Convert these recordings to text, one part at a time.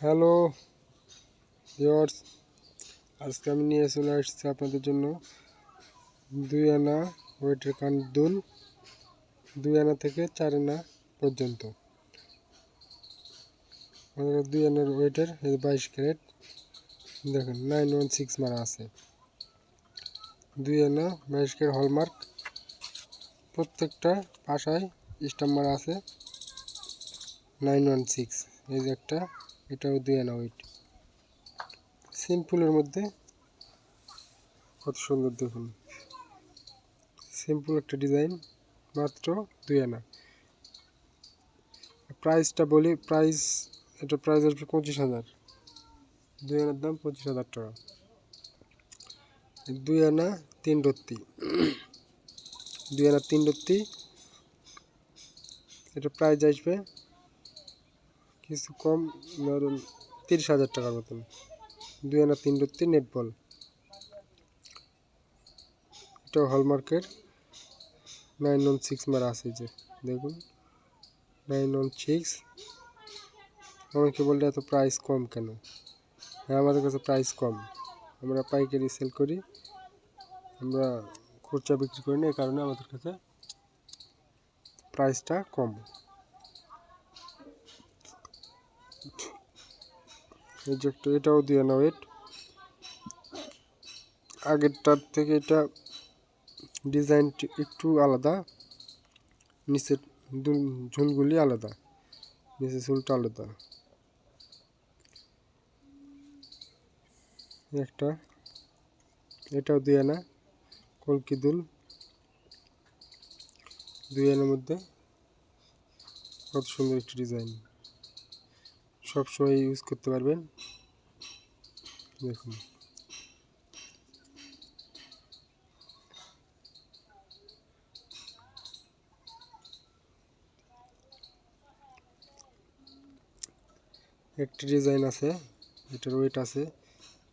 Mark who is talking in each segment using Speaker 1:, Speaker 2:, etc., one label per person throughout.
Speaker 1: Hello viewers আজকে আমি নিয়ে চলে আসছি আপনাদের জন্য দুই আনা ওয়েটের কান দুল দুই আনা থেকে চার আনা পর্যন্ত। দুই আনার ওয়েটের বাইশ ক্যারেট, দেখেন, নাইন ওয়ান সিক্স মারা আছে। দুই আনা বাইশ ক্যারেট হলমার্ক, প্রত্যেকটা পাশায় স্টাম্প মারা আছে, নাইন ওয়ান সিক্স। এই যে একটা এটাও দুই আনা ওয়েট সিম্পলের মধ্যে কত সুন্দর দেখুন। সিম্পল একটা ডিজাইন মাত্র দুই আনা। প্রাইসটা বলি প্রাইস এটা প্রাইস আসবে পঁচিশ হাজার। দুই আনার দাম পঁচিশ হাজার টাকা। দুই আনা তিন রত্তি। দুই আনা তিন রত্তি। এটা প্রাইস আসবে কিছু কম, ধরুন তিরিশ হাজার টাকার মতন। দুই আনা তিন রত্তি নেট বল এটা হলমার্কের নাইন ওয়ান সিক্স মারা আছে যে, দেখুন। নাইন ওয়ান সিক্স আমাকে বললে এত প্রাইস কম কেন? হ্যাঁ আমাদের কাছে প্রাইস কম। আমরা পাইকারি সেল করি। আমরা খুচরা বিক্রি করি না, এই কারণে আমাদের কাছে প্রাইসটা কম। এই যে একটা এটাও দিয়ে না ওয়েট আগেরটার থেকে এটা ডিজাইন একটু আলাদা, নিচের ঝুলগুলি আলাদা, নিচের চুলটা আলাদা। একটা, এটাও দুই আনা কলকি দুল, দুই আনার মধ্যে। কত সুন্দর একটি ডিজাইন। সবসময় ইউজ করতে পারবেন। দেখুন। একটি ডিজাইন আছে, এটার ওয়েট আছে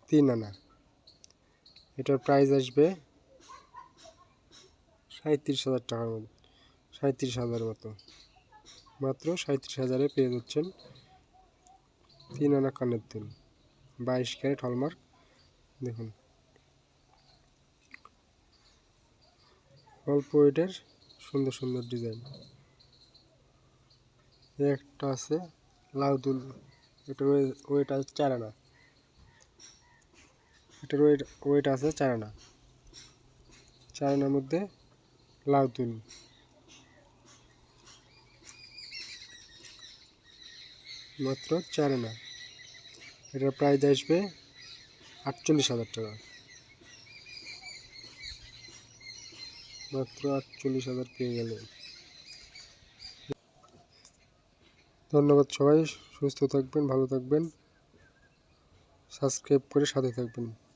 Speaker 1: তিন আনা। এটার প্রাইস আসবে সাঁত্রিশ হাজার টাকার মতো সাঁত্রিশ হাজার মতো। মাত্র সাঁত্রিশ হাজারে পেয়ে যাচ্ছেন তিন আনা কানের দুল বাইশ ক্যারেট হলমার্ক, দেখুন। অল্প ওয়েটের সুন্দর সুন্দর ডিজাইন। একটা আছে লাউ দুল এটার ওয়েট আছে চার আনা। এটার ওয়েট ওয়েট আছে চার আনা। চার আনার মধ্যে লাউ তুল মাত্র চার আনা এটার প্রাইস আসবে আটচল্লিশ হাজার টাকা। মাত্র আটচল্লিশ হাজার পেয়ে গেলেন। ধন্যবাদ সবাই, সুস্থ থাকবেন, ভালো থাকবেন। সাবস্ক্রাইব করে সাথে থাকবেন।